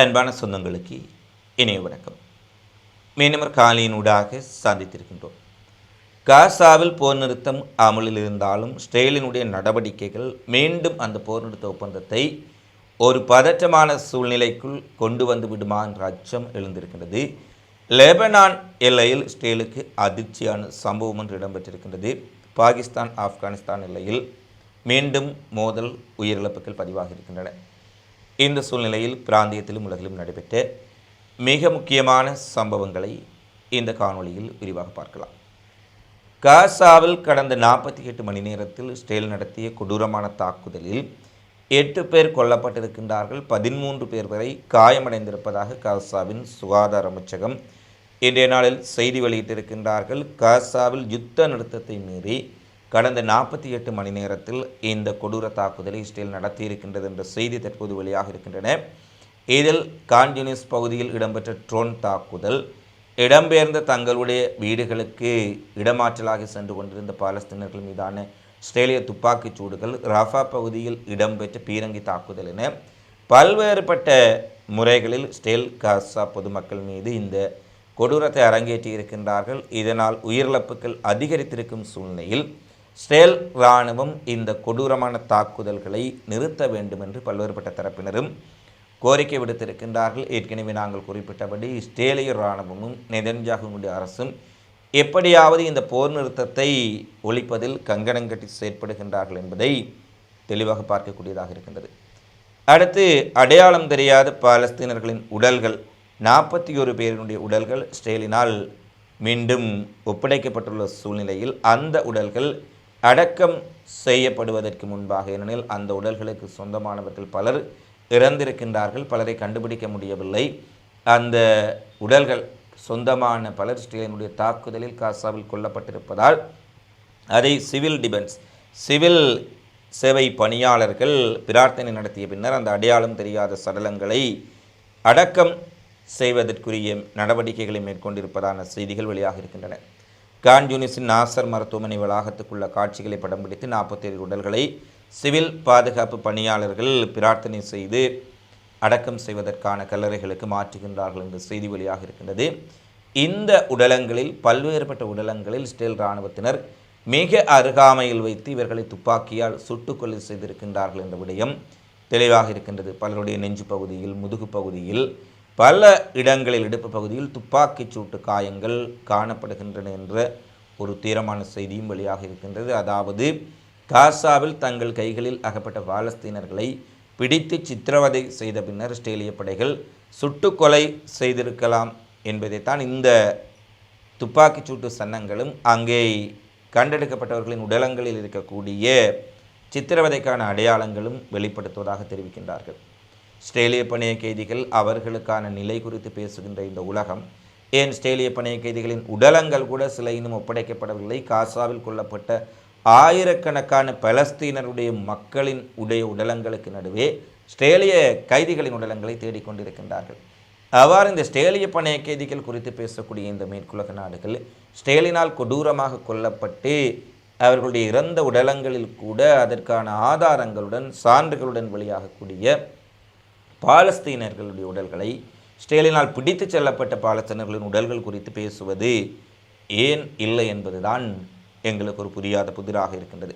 அன்பான சொந்தங்களுக்கு இணைய வணக்கம். மீனவர் காலையினூடாக சந்தித்திருக்கின்றோம். காசாவில் போர் நிறுத்தம் அமலில் இருந்தாலும் ஸ்டேலினுடைய நடவடிக்கைகள் மீண்டும் அந்த போர் நிறுத்த ஒப்பந்தத்தை ஒரு பதற்றமான சூழ்நிலைக்குள் கொண்டு வந்து விடுமா என்ற அச்சம் எழுந்திருக்கின்றது. லெபனான் எல்லையில் ஸ்டேலுக்கு அதிர்ச்சியான சம்பவம் ஒன்று இடம்பெற்றிருக்கின்றது. பாகிஸ்தான் ஆப்கானிஸ்தான் எல்லையில் மீண்டும் மோதல் உயிரிழப்புகள் பதிவாகி இருக்கின்றன இந்த சூழ்நிலையில் பிராந்தியத்திலும் உலகிலும் நடைபெற்ற மிக முக்கியமான சம்பவங்களை இந்த காணொளியில் விரிவாக பார்க்கலாம். காசாவில் கடந்த நாற்பத்தி எட்டு மணி நேரத்தில் ஸ்டேல் நடத்திய கொடூரமான தாக்குதலில் எட்டு பேர் கொல்லப்பட்டிருக்கின்றார்கள். பதிமூன்று பேர் வரை காயமடைந்திருப்பதாக காசாவின் சுகாதார அமைச்சகம் இன்றைய நாளில் செய்தி வெளியிட்டிருக்கின்றார்கள். காசாவில் யுத்த நிறுத்தத்தை மீறி கடந்த நாற்பத்தி எட்டு மணி நேரத்தில் இந்த கொடூர தாக்குதலை இஸ்ரேல் நடத்தியிருக்கின்றது என்ற செய்தி தற்போது வெளியாக இருக்கின்றன. இதில் கான்ஜினிஸ் பகுதியில் இடம்பெற்ற ட்ரோன் தாக்குதல் இடம்பெயர்ந்த தங்களுடைய வீடுகளுக்கு இடமாற்றலாகி சென்று கொண்டிருந்த பாலஸ்தீனர்கள் மீதான இஸ்ரேலிய துப்பாக்கிச் சூடுகள் ரஃபா பகுதியில் இடம்பெற்ற பீரங்கி தாக்குதல் என பல்வேறுபட்ட முறைகளில் ஸ்டேல் காசா பொதுமக்கள் மீது இந்த கொடூரத்தை அரங்கேற்றி இருக்கின்றார்கள் இதனால் உயிரிழப்புகள் அதிகரித்திருக்கும் சூழ்நிலையில் ஸ்டேல் இராணுவம் இந்த கொடூரமான தாக்குதல்களை நிறுத்த வேண்டும் என்று பல்வேறுபட்ட தரப்பினரும் கோரிக்கை விடுத்திருக்கின்றார்கள். ஏற்கனவே நாங்கள் குறிப்பிட்டபடி இஸ்ரேலிய இராணுவமும் நெதன்ஜாகுடைய அரசும் எப்படியாவது இந்த போர் நிறுத்தத்தை ஒழிப்பதில் கங்கணங்கட்டி செயற்படுகின்றார்கள் என்பதை தெளிவாக பார்க்கக்கூடியதாக இருக்கின்றது. அடுத்து அடையாளம் தெரியாத பாலஸ்தீனர்களின் உடல்கள். நாற்பத்தி ஒரு பேரினுடைய உடல்கள் ஸ்டேலினால் மீண்டும் ஒப்படைக்கப்பட்டுள்ள சூழ்நிலையில் அந்த உடல்கள் அடக்கம் செய்யப்படுவதற்கு முன்பாக ஏனெனில் அந்த உடல்களுக்கு சொந்தமானவர்கள் பலர் இறந்திருக்கின்றார்கள். பலரை கண்டுபிடிக்க முடியவில்லை. அந்த உடல்கள் சொந்தமான பலர் ஸ்டேலினுடைய தாக்குதலில் காசாவில் கொல்லப்பட்டிருப்பதால் அதை சிவில் டிஃபென்ஸ் சிவில் சேவை பணியாளர்கள் பிரார்த்தனை நடத்திய பின்னர் அந்த அடையாளம் தெரியாத சடலங்களை அடக்கம் செய்வதற்குரிய நடவடிக்கைகளை மேற்கொண்டிருப்பதான செய்திகள் வெளியாக இருக்கின்றன கான் யூனிஸின் நாசர் மருத்துவமனை வளாகத்துக்குள்ள காட்சிகளை படம் பிடித்து நாற்பத்தேழு உடல்களை சிவில் பாதுகாப்பு பணியாளர்கள் பிரார்த்தனை செய்து அடக்கம் செய்வதற்கான கல்லறைகளுக்கு மாற்றுகின்றார்கள் என்ற செய்தி வெளியாக இருக்கின்றது. இந்த உடலங்களில் பல்வேறுபட்ட உடலங்களில் ஸ்டேல் இராணுவத்தினர் மிக அருகாமையில் வைத்து இவர்களை துப்பாக்கியால் சுட்டுக்கொலை செய்திருக்கின்றார்கள் என்ற விடயம் தெளிவாக இருக்கின்றது. பலருடைய நெஞ்சு பகுதியில் முதுகு பகுதியில் பல இடங்களில் இடுப்பு பகுதியில் துப்பாக்கிச் சூட்டு காயங்கள் காணப்படுகின்றன என்ற ஒரு தீரமான செய்தியும் வெளியாக இருக்கின்றது. அதாவது காசாவில் தங்கள் கைகளில் அகப்பட்ட பாலஸ்தீனர்களை பிடித்து சித்திரவதை செய்த பின்னர் இஸ்ரேலிய படைகள் சுட்டுக்கொலை செய்திருக்கலாம் என்பதைத்தான் இந்த துப்பாக்கிச் சூட்டு சன்னங்களும் அங்கே கண்டெடுக்கப்பட்டவர்களின் உடலங்களில் இருக்கக்கூடிய சித்திரவதைக்கான அடையாளங்களும் வெளிப்படுத்துவதாக தெரிவிக்கின்றார்கள். ஸ்ட்ரேலிய பணைய கைதிகள் அவர்களுக்கான நிலை குறித்து பேசுகின்ற இந்த உலகம் ஏன் ஸ்டேலிய பணைய கைதிகளின் உடலங்கள் கூட சில இன்னும் ஒப்படைக்கப்படவில்லை? காசாவில் கொல்லப்பட்ட ஆயிரக்கணக்கான பலஸ்தீனருடைய மக்களின் உடைய உடலங்களுக்கு நடுவே ஸ்ட்ரேலிய கைதிகளின் உடலங்களை தேடிக்கொண்டிருக்கின்றார்கள் அவ்வாறு இந்த ஸ்டேலிய பணைய கைதிகள் குறித்து பேசக்கூடிய இந்த மேற்குலக நாடுகள் ஸ்டேலினால் கொடூரமாக கொல்லப்பட்டு அவர்களுடைய இறந்த உடலங்களில் கூட அதற்கான ஆதாரங்களுடன் சான்றுகளுடன் வெளியாகக்கூடிய பாலஸ்தீனர்களுடைய உடல்களை ஸ்டேலினால் பிடித்து செல்லப்பட்ட பாலஸ்தீனர்களின் உடல்கள் குறித்து பேசுவது ஏன் இல்லை என்பதுதான் எங்களுக்கு ஒரு புரியாத புதிராக இருக்கின்றது.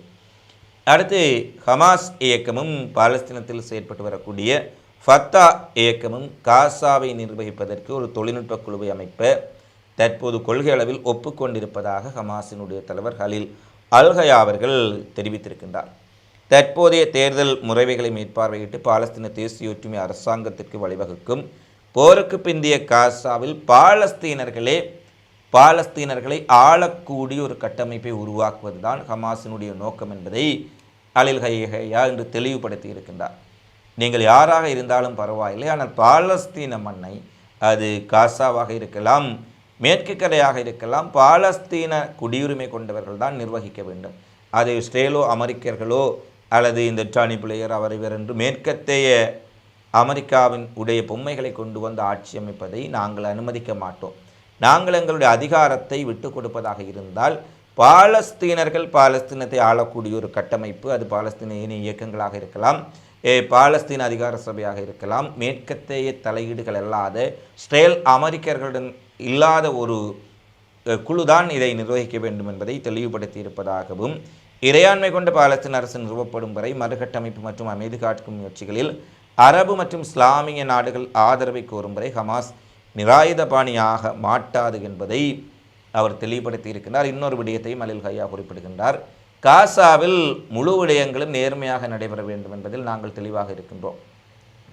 அடுத்து ஹமாஸ் இயக்கமும் பாலஸ்தீனத்தில் செயற்பட்டு வரக்கூடிய ஃபத்தா இயக்கமும் காசாவை நிர்வகிப்பதற்கு ஒரு தொழில்நுட்ப குழுவை அமைப்ப தற்போது கொள்கை அளவில் ஒப்புக்கொண்டிருப்பதாக ஹமாஸினுடைய தலைவர் ஹலில் அல்ஹயா அவர்கள் தெரிவித்திருக்கின்றார். தற்போதைய தேர்தல் முறைகளை மேற்பார்வையிட்டு பாலஸ்தீன தேசிய ஒற்றுமை அரசாங்கத்திற்கு வழிவகுக்கும் போருக்கு பிந்திய காசாவில் பாலஸ்தீனர்களே பாலஸ்தீனர்களை ஆளக்கூடிய ஒரு கட்டமைப்பை உருவாக்குவதுதான் ஹமாஸினுடைய நோக்கம் என்பதை அலில் ஹையா என்று தெளிவுபடுத்தி இருக்கின்றார். நீங்கள் யாராக இருந்தாலும் பரவாயில்லை ஆனால் பாலஸ்தீன மண்ணை அது காசாவாக இருக்கலாம் மேற்கு கரையாக இருக்கலாம் பாலஸ்தீன குடியுரிமை கொண்டவர்கள் தான் நிர்வகிக்க வேண்டும். அதை இஸ்ரேலோ அமெரிக்கர்களோ அல்லது இந்த டானி பிளேயர் அவர் இவர் என்று மேற்கத்தைய அமெரிக்காவின் உடைய பொம்மைகளை கொண்டு வந்து ஆட்சி அமைப்பதை நாங்கள் அனுமதிக்க மாட்டோம். நாங்கள் எங்களுடைய அதிகாரத்தை விட்டு கொடுப்பதாக இருந்தால் பாலஸ்தீனர்கள் பாலஸ்தீனத்தை ஆளக்கூடிய ஒரு கட்டமைப்பு அது பாலஸ்தீன இயக்கங்களாக இருக்கலாம் பாலஸ்தீன அதிகார சபையாக இருக்கலாம் மேற்கத்தைய தலையீடுகள் அல்லாத ஸ்ரேல் அமெரிக்கர்களுடன் இல்லாத ஒரு குழுதான் இதை நிர்வகிக்க வேண்டும் என்பதை தெளிவுபடுத்தியிருப்பதாகவும் இறையாண்மை கொண்ட பாலஸ்தீன் அரசு நிறுவப்படும் வரை மறுகட்டமைப்பு மற்றும் அமைதி காட்டும் முயற்சிகளில் அரபு மற்றும் இஸ்லாமிய நாடுகள் ஆதரவை கோரும் வரை ஹமாஸ் நிராயுதபாணியாக மாட்டாது என்பதை அவர் தெளிவுபடுத்தி இருக்கின்றார். இன்னொரு விடயத்தையும் அலில் ஹையா குறிப்பிடுகின்றார். காசாவில் முழு விடயங்களும் நேர்மையாக நடைபெற வேண்டும் என்பதில் நாங்கள் தெளிவாக இருக்கின்றோம்.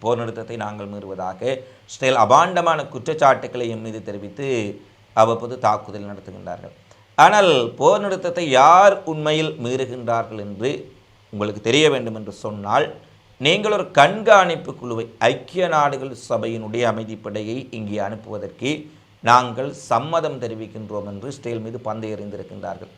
போர் நிறுத்தத்தை நாங்கள் மீறுவதாக ஸ்டேல் அபாண்டமான குற்றச்சாட்டுக்களை எம் மீது தெரிவித்து அவ்வப்போது தாக்குதல் நடத்துகின்றார்கள். ஆனால் போர் நிறுத்தத்தை யார் உண்மையில் மீறுகின்றார்கள் என்று உங்களுக்கு தெரிய வேண்டும் என்று சொன்னால் நீங்கள் ஒரு கண்காணிப்பு குழுவை ஐக்கிய நாடுகள் சபையினுடைய அமைதிப்படையை இங்கே அனுப்புவதற்கு நாங்கள் சம்மதம் தெரிவிக்கின்றோம் என்று இஸ்ரேல் மீது பந்தையறிந்திருக்கின்றார்கள்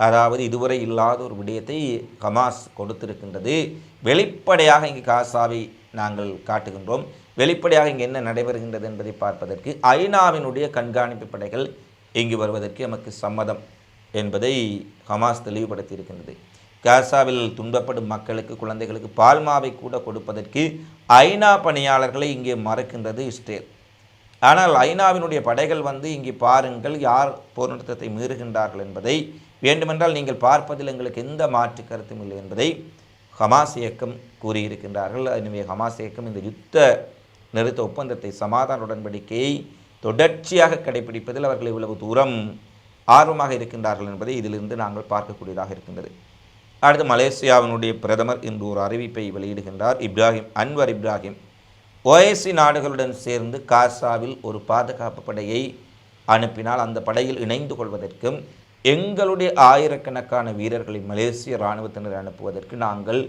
அதாவது இதுவரை இல்லாத ஒரு விடயத்தை ஹமாஸ் கொடுத்திருக்கின்றது. வெளிப்படையாக இங்கு காசாவை நாங்கள் காட்டுகின்றோம். வெளிப்படையாக இங்கே என்ன நடைபெறுகின்றது என்பதை பார்ப்பதற்கு ஐநாவினுடைய கண்காணிப்பு படைகள் இங்கு வருவதற்கு நமக்கு சம்மதம் என்பதை ஹமாஸ் தெளிவுபடுத்தியிருக்கின்றது. காசாவில் துன்பப்படும் மக்களுக்கு குழந்தைகளுக்கு பால்மாவை கூட கொடுப்பதற்கு ஐநா பணியாளர்களை இங்கே மறக்கின்றது இஸ்ரேல். ஆனால் ஐநாவினுடைய படைகள் வந்து இங்கே பாருங்கள் யார் போர் நிறுத்தத்தை மீறுகின்றார்கள் என்பதை வேண்டுமென்றால் நீங்கள் பார்ப்பதில் எங்களுக்கு எந்த மாற்று கருத்தும் இல்லை என்பதை ஹமாஸ் இயக்கம் கூறியிருக்கின்றார்கள். எனவே ஹமாஸ் இயக்கம் இந்த யுத்த நிறுத்த ஒப்பந்தத்தை சமாதான உடன்படிக்கையை தொடர்ச்சியாக கடைபிடிப்பதில் அவர்கள் இவ்வளவு தூரம் ஆர்வமாக இருக்கின்றார்கள் என்பதை இதிலிருந்து நாங்கள் பார்க்கக்கூடியதாக இருக்கின்றது. அடுத்து மலேசியாவினுடைய பிரதமர் இன்று ஒரு அறிவிப்பை வெளியிடுகின்றார். இப்ராஹிம் அன்வர் இப்ராஹிம் ஓஎஸ்சி நாடுகளுடன் சேர்ந்து காசாவில் ஒரு பாதுகாப்பு படையை அனுப்பினால் அந்த படையில் இணைந்து கொள்வதற்கும் எங்களுடைய ஆயிரக்கணக்கான வீரர்களை மலேசிய இராணுவத்தினர் அனுப்புவதற்கு நாங்கள்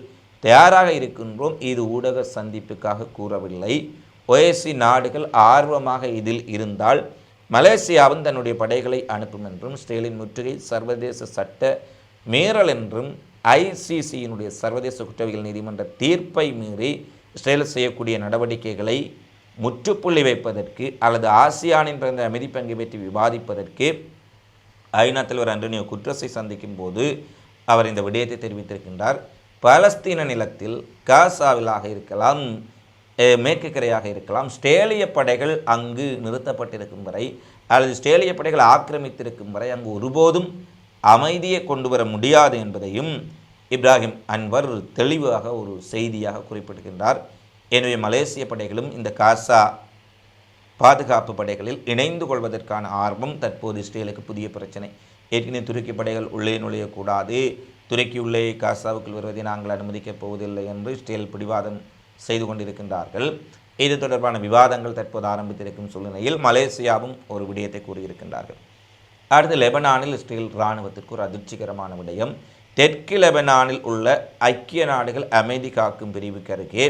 தயாராக இருக்கின்றோம். இது ஊடக சந்திப்புக்காக கூறவில்லை. ஓஎஸ்சி நாடுகள் ஆர்வமாக இதில் இருந்தால் மலேசியாவும் தன்னுடைய படைகளை அனுப்பும் என்றும் ஸ்டேலின் முற்றுகை சர்வதேச சட்ட மீறல் என்றும் ஐசிசியினுடைய சர்வதேச குற்றவியல் நீதிமன்ற தீர்ப்பை மீறி இஸ்ரேல் செய்யக்கூடிய நடவடிக்கைகளை முற்றுப்புள்ளி வைப்பதற்கு அல்லது ஆசியானின் பிறந்த அமைதி பங்கு பற்றி விவாதிப்பதற்கு ஐநா தலைவர் அன்றனியோ குட்ரஸை சந்திக்கும் போது அவர் இந்த விடயத்தை தெரிவித்திருக்கின்றார். பாலஸ்தீன நிலத்தில் காசாவிலாக இருக்கலாம். மேற்கு கரையாக இருக்கலாம். ஸ்டேலிய படைகள் அங்கு நிறுத்தப்பட்டிருக்கும் வரை அல்லது ஸ்டேலிய படைகள் ஆக்கிரமித்திருக்கும் வரை அங்கு ஒருபோதும் அமைதியை கொண்டு வர முடியாது என்பதையும் இப்ராஹிம் அன்வர் தெளிவாக ஒரு செய்தியாக குறிப்பிடுகின்றார். எனவே மலேசிய படைகளும் இந்த காசா பாதுகாப்பு படைகளில் இணைந்து கொள்வதற்கான ஆர்வம் தற்போது இஸ்ரேலுக்கு புதிய பிரச்சனை. ஏற்கனவே துருக்கி படைகள் உள்ளே நுழையக்கூடாது. துருக்கி உள்ளே காசாவுக்குள் வருவதை நாங்கள் அனுமதிக்கப் போவதில்லை என்று இஸ்ரேல் பிடிவாதம் செய்து கொண்டிருக்கின்றார்கள். இது தொடர்பான விவாதங்கள் தற்போது ஆரம்பித்திருக்கும் சூழ்நிலையில் மலேசியாவும் ஒரு விடயத்தை கூறியிருக்கின்றார்கள். அடுத்து லெபனானில் இஸ்ரேல் இராணுவத்திற்கு ஒரு அதிர்ச்சிகரமான விடயம். தெற்கு லெபனானில் உள்ள ஐக்கிய நாடுகள் அமைதி காக்கும் பிரிவுக்கு அருகே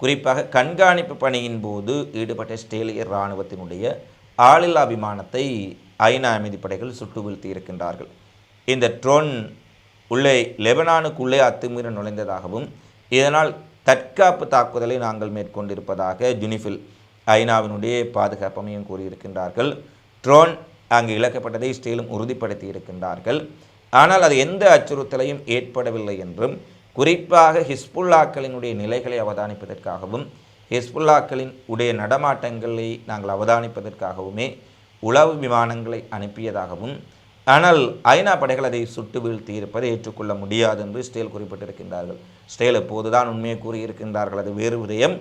குறிப்பாக கண்காணிப்பு பணியின் போது ஈடுபட்ட இஸ்ரேலிய இராணுவத்தினுடைய ஆளில்லா விமானத்தை ஐநா அமைதிப்படைகள் சுட்டு வீழ்த்தி இருக்கின்றார்கள். இந்த ட்ரோன் உள்ளே லெபனானுக்குள்ளே அத்துமீற நுழைந்ததாகவும் இதனால் தற்காப்பு தாக்குதலை நாங்கள் மேற்கொண்டிருப்பதாக ஜுனிஃபில் ஐநாவினுடைய பாதுகாப்பு அமையும் கூறியிருக்கின்றார்கள். ட்ரோன் அங்கு இழக்கப்பட்டதை இஸ்ரேலும் உறுதிப்படுத்தி இருக்கின்றார்கள் ஆனால் அது எந்த அச்சுறுத்தலையும் ஏற்படவில்லை என்றும் குறிப்பாக ஹிஸ்புல்லாக்களினுடைய நிலைகளை அவதானிப்பதற்காகவும் ஹிஸ்புல்லாக்களின் உடைய நடமாட்டங்களை நாங்கள் அவதானிப்பதற்காகவுமே உளவு விமானங்களை அனுப்பியதாகவும் ஆனால் ஐநா படைகள் அதை சுட்டு வீழ்த்தி இருப்பதை ஏற்றுக்கொள்ள முடியாது என்று ஸ்டேல் குறிப்பிட்டிருக்கின்றார்கள். ஸ்டேல் எப்போதுதான் உண்மையை கூறியிருக்கின்றார்கள். அது வேறு விடயம்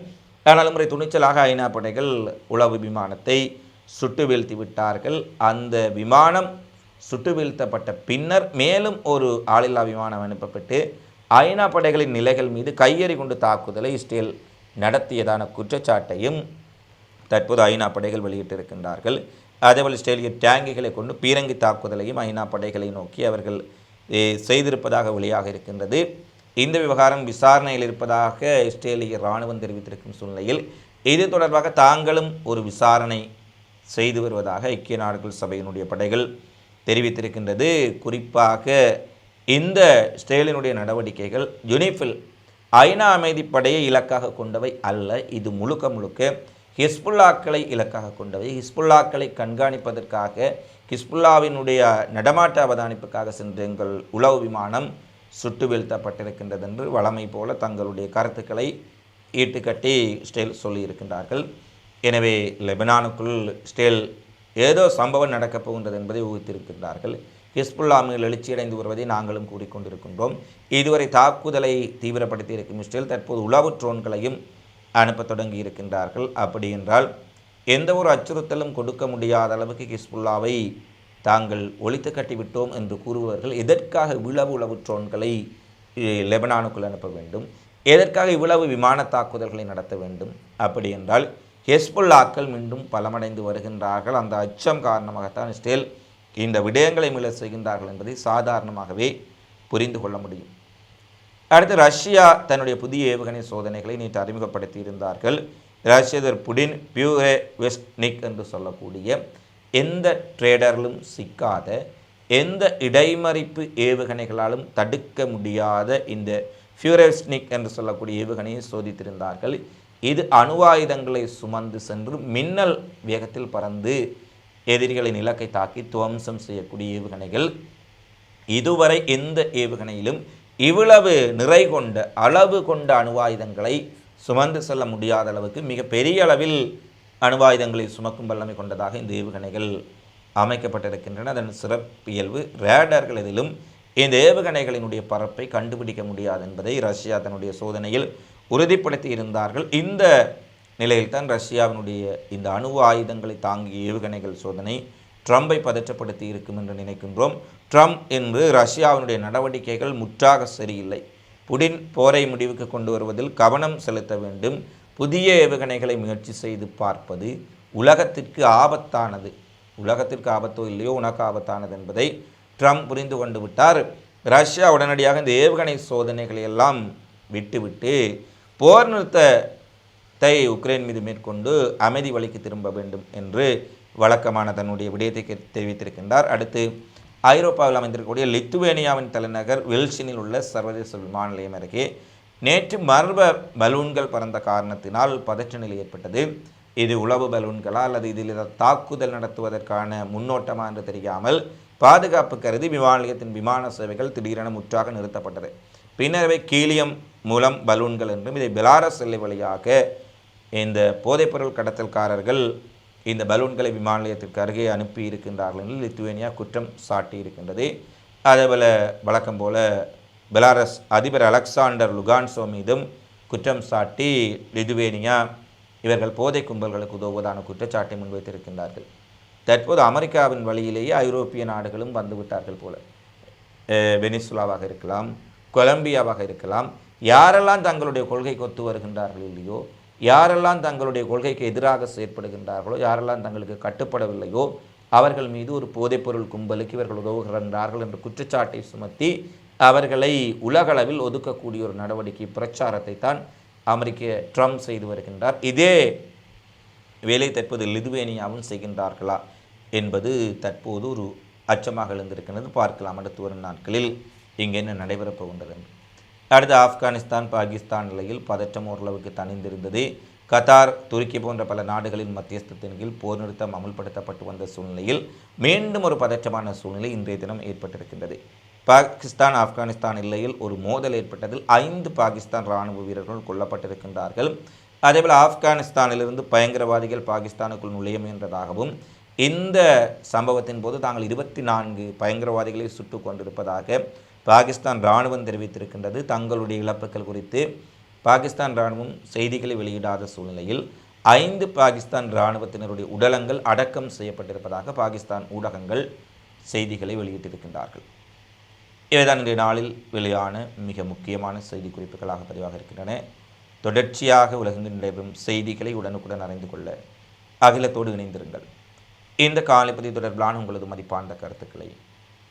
ஆனால் முறை துணிச்சலாக ஐநா படைகள் உளவு விமானத்தை சுட்டு வீழ்த்தி விட்டார்கள். அந்த விமானம் சுட்டு வீழ்த்தப்பட்ட பின்னர் மேலும் ஒரு ஆளில்லா விமானம் அனுப்பப்பட்டு ஐநா படைகளின் நிலைகள் மீது கையெறி கொண்டு தாக்குதலை இஸ்ரேல் நடத்தியதான குற்றச்சாட்டையும் தற்போது ஐநா படைகள் வெளியிட்டிருக்கின்றார்கள். அதேபோல் இஸ்ரேலிய டேங்கிகளை கொண்டு பீரங்கி தாக்குதலையும் ஐநா படைகளை நோக்கி அவர்கள் செய்திருப்பதாக வெளியாக இருக்கின்றது. இந்த விவகாரம் விசாரணையில் இருப்பதாக இஸ்ரேலிய இராணுவம் தெரிவித்திருக்கும் சூழ்நிலையில் இது தொடர்பாக தாங்களும் ஒரு விசாரணை செய்து வருவதாக ஐக்கிய நாடுகள் சபையினுடைய படைகள் தெரிவித்திருக்கின்றது. குறிப்பாக இந்த இஸ்ரேலினுடைய நடவடிக்கைகள் யுனிஃபில் ஐநா அமைதிப்படையை இலக்காக கொண்டவை அல்ல இது முழுக்க முழுக்க ஹிஸ்புல்லாக்களை இலக்காக கொண்டவை. ஹிஸ்புல்லாக்களை கண்காணிப்பதற்காக ஹிஸ்புல்லாவினுடைய நடமாட்ட அவதானிப்புக்காக சென்ற எங்கள் உளவு விமானம் சுட்டு வீழ்த்தப்பட்டிருக்கின்றது என்று வழமை போல தங்களுடைய கருத்துக்களை ஈட்டுக்கட்டி ஸ்டேல் சொல்லியிருக்கின்றார்கள். எனவே லெபனானுக்குள் ஸ்டேல் ஏதோ சம்பவம் நடக்கப் போகின்றது என்பதை ஊகித்திருக்கின்றார்கள். ஹிஸ்புல்லா எழுச்சியடைந்து வருவதை நாங்களும் கூறிக்கொண்டிருக்கின்றோம். இதுவரை தாக்குதலை தீவிரப்படுத்தி இருக்கும் இஸ்ரேல் தற்போது உளவு ட்ரோன்களையும் அனுப்ப தொடங்கி இருக்கின்றார்கள். அப்படி என்றால் எந்த ஒரு அச்சுறுத்தலும் கொடுக்க முடியாத அளவுக்கு ஹிஸ்புல்லாவை தாங்கள் ஒழித்து கட்டிவிட்டோம் என்று கூறுபவர்கள் எதற்காக இவ்வளவு உளவு ட்ரோன்களை லெபனானுக்குள் அனுப்ப வேண்டும்? எதற்காக இவ்வளவு விமான தாக்குதல்களை நடத்த வேண்டும்? அப்படி என்றால் ஹெஸ்புல்லாக்கள் மீண்டும் பலமடைந்து வருகின்றார்கள். அந்த அச்சம் காரணமாகத்தான் இஸ்ரேல் இந்த விடயங்களை மீள செய்கின்றார்கள் என்பதை சாதாரணமாகவே புரிந்து கொள்ள முடியும். அடுத்து ரஷ்யா தன்னுடைய புதிய ஏவுகணை சோதனைகளை நேற்று அறிமுகப்படுத்தி இருந்தார்கள் ரஷ்யதர் புடின் பியூரே வெஸ்ட்னிக் என்று சொல்லக்கூடிய எந்த ட்ரேடரிலும் சிக்காத எந்த இடைமறிப்பு ஏவுகணைகளாலும் தடுக்க முடியாத இந்த ஃபியூரெஸ்னிக் என்று சொல்லக்கூடிய ஏவுகணையை சோதித்திருந்தார்கள். இது அணுவாயுதங்களை சுமந்து சென்று மின்னல் வேகத்தில் பறந்து எதிரிகளின் இலக்கை தாக்கி துவம்சம் செய்யக்கூடிய ஏவுகணைகள். இதுவரை எந்த ஏவுகணையிலும் இவ்வளவு நிறை கொண்ட அளவு கொண்ட அணுவாயுதங்களை சுமந்து செல்ல முடியாத அளவுக்கு மிக பெரிய அளவில் அணுவாயுதங்களை சுமக்கும் வல்லமை கொண்டதாக இந்த ஏவுகணைகள் அமைக்கப்பட்டிருக்கின்றன. அதன் சிறப்பியல்பு ரேடர்கள் எதிலும் இந்த ஏவுகணைகளினுடைய பரப்பை கண்டுபிடிக்க முடியாது என்பதை ரஷ்யா தன்னுடைய சோதனையில் உறுதிப்படுத்தி இருந்தார்கள். இந்த நிலையில்தான் ரஷ்யாவினுடைய இந்த அணு ஆயுதங்களை தாங்கிய ஏவுகணைகள் சோதனை ட்ரம்பை பதற்றப்படுத்தி இருக்கும் என்று நினைக்கின்றோம். ட்ரம்ப் என்று ரஷ்யாவினுடைய நடவடிக்கைகள் முற்றாக சரியில்லை. புடின் போரை முடிவுக்கு கொண்டு வருவதில் கவனம் செலுத்த வேண்டும். புதிய ஏவுகணைகளை முயற்சி செய்து பார்ப்பது உலகத்திற்கு ஆபத்தானது. உலகத்திற்கு ஆபத்தோ இல்லையோ உனக்கு ஆபத்தானது என்பதை ட்ரம்ப் புரிந்து கொண்டு விட்டார். ரஷ்யா உடனடியாக இந்த ஏவுகணை சோதனைகளை எல்லாம் விட்டுவிட்டு போர் நிறுத்தத்தை உக்ரைன் மீது மேற்கொண்டு அமைதி வழிக்கு திரும்ப வேண்டும் என்று வழக்கமான தன்னுடைய விடயத்தை தெரிவித்திருக்கின்றார். அடுத்து ஐரோப்பாவில் அமைந்திருக்கக்கூடிய லித்துவேனியாவின் தலைநகர் வெல்ஷினில் உள்ள சர்வதேச விமான நிலையம் அருகே நேற்று மர்ம பலூன்கள் பறந்த காரணத்தினால் பதற்ற நிலை ஏற்பட்டது. இது உளவு பலூன்களா அல்லது இதில் தாக்குதல் நடத்துவதற்கான முன்னோட்டமா என்று தெரியாமல் பாதுகாப்பு கருதி விமான நிலையத்தின் விமான சேவைகள் திடீரென முற்றாக நிறுத்தப்பட்டது. பின்னரவே கீலியம் மூலம் பலூன்கள் என்றும் இதை பெலாரஸ் எல்லை வழியாக இந்த போதைப்பொருள் கடத்தல்காரர்கள் இந்த பலூன்களை விமான நிலையத்திற்கு அருகே அனுப்பி இருக்கின்றார்கள் என்று லித்துவேனியா குற்றம் சாட்டி இருக்கின்றது அதேபோல வழக்கம் போல பெலாரஸ் அதிபர் அலெக்சாண்டர் லுகான்சோ மீதும் குற்றம் சாட்டி லிதுவேனியா இவர்கள் போதை கும்பல்களுக்கு உதவுவதான குற்றச்சாட்டை முன்வைத்திருக்கின்றார்கள். தற்போது அமெரிக்காவின் வழியிலேயே ஐரோப்பிய நாடுகளும் வந்துவிட்டார்கள் போல. வெனிசுலாவாக இருக்கலாம் கொலம்பியாவாக இருக்கலாம் யாரெல்லாம் தங்களுடைய கொள்கை கொத்து வருகின்றார்கள் இல்லையோ யாரெல்லாம் தங்களுடைய கொள்கைக்கு எதிராக செயற்படுகின்றார்களோ யாரெல்லாம் தங்களுக்கு கட்டுப்படவில்லையோ அவர்கள் மீது ஒரு போதைப்பொருள் கும்பலுக்கு இவர்கள் உதவுகின்றார்கள் என்ற குற்றச்சாட்டை சுமத்தி அவர்களை உலகளவில் ஒதுக்கக்கூடிய ஒரு நடவடிக்கை பிரச்சாரத்தை தான் அமெரிக்க ட்ரம்ப் செய்து வருகின்றார். இதே வேலை தற்போது லிதுவேனியாவும் செய்கின்றார்களா என்பது தற்போது ஒரு அச்சமாக எழுந்திருக்கிறது பார்க்கலாம் அடுத்து வரும் நாட்களில் இங்கே என்ன நடைபெறப் போகின்றது என்று. அடுத்து ஆப்கானிஸ்தான் பாகிஸ்தான் நிலையில் பதற்றம் ஓரளவுக்கு தணிந்திருந்தது. கத்தார் துருக்கி போன்ற பல நாடுகளின் மத்தியஸ்தத்தின் கீழ் போர் நிறுத்தம் அமுல்படுத்தப்பட்டு வந்த சூழ்நிலையில் மீண்டும் ஒரு பதற்றமான சூழ்நிலை இன்றைய தினம் ஏற்பட்டிருக்கின்றது. பாகிஸ்தான் ஆப்கானிஸ்தான் எல்லையில் ஒரு மோதல் ஏற்பட்டதில் ஐந்து பாகிஸ்தான் இராணுவ வீரர்கள் கொல்லப்பட்டிருக்கின்றார்கள். அதேபோல் ஆப்கானிஸ்தானிலிருந்து பயங்கரவாதிகள் பாகிஸ்தானுக்குள் நுழைய முயன்றதாகவும் இந்த சம்பவத்தின் போது தாங்கள் இருபத்தி நான்கு பயங்கரவாதிகளை சுட்டுக் கொண்டிருப்பதாக பாகிஸ்தான் இராணுவம் தெரிவித்திருக்கின்றது தங்களுடைய இழப்புகள் குறித்து. பாகிஸ்தான் இராணுவம் செய்திகளை வெளியிடாத சூழ்நிலையில் ஐந்து பாகிஸ்தான் இராணுவத்தினருடைய உடலங்கள் அடக்கம் செய்யப்பட்டிருப்பதாக பாகிஸ்தான் ஊடகங்கள் செய்திகளை வெளியிட்டிருக்கின்றார்கள். இவைதான் இன்றைய நாளில் வெளியான மிக முக்கியமான செய்தி குறிப்புகளாக பதிவாக இருக்கின்றன. தொடர்ச்சியாக உலகெங்கில் நடைபெறும் செய்திகளை உடனுக்குடன் அறிந்து கொள்ள அகிலத்தோடு இணைந்திருங்கள். இந்த காலைப்பதி தொடர்பிலான உங்களது மதிப்பார்ந்த கருத்துக்களை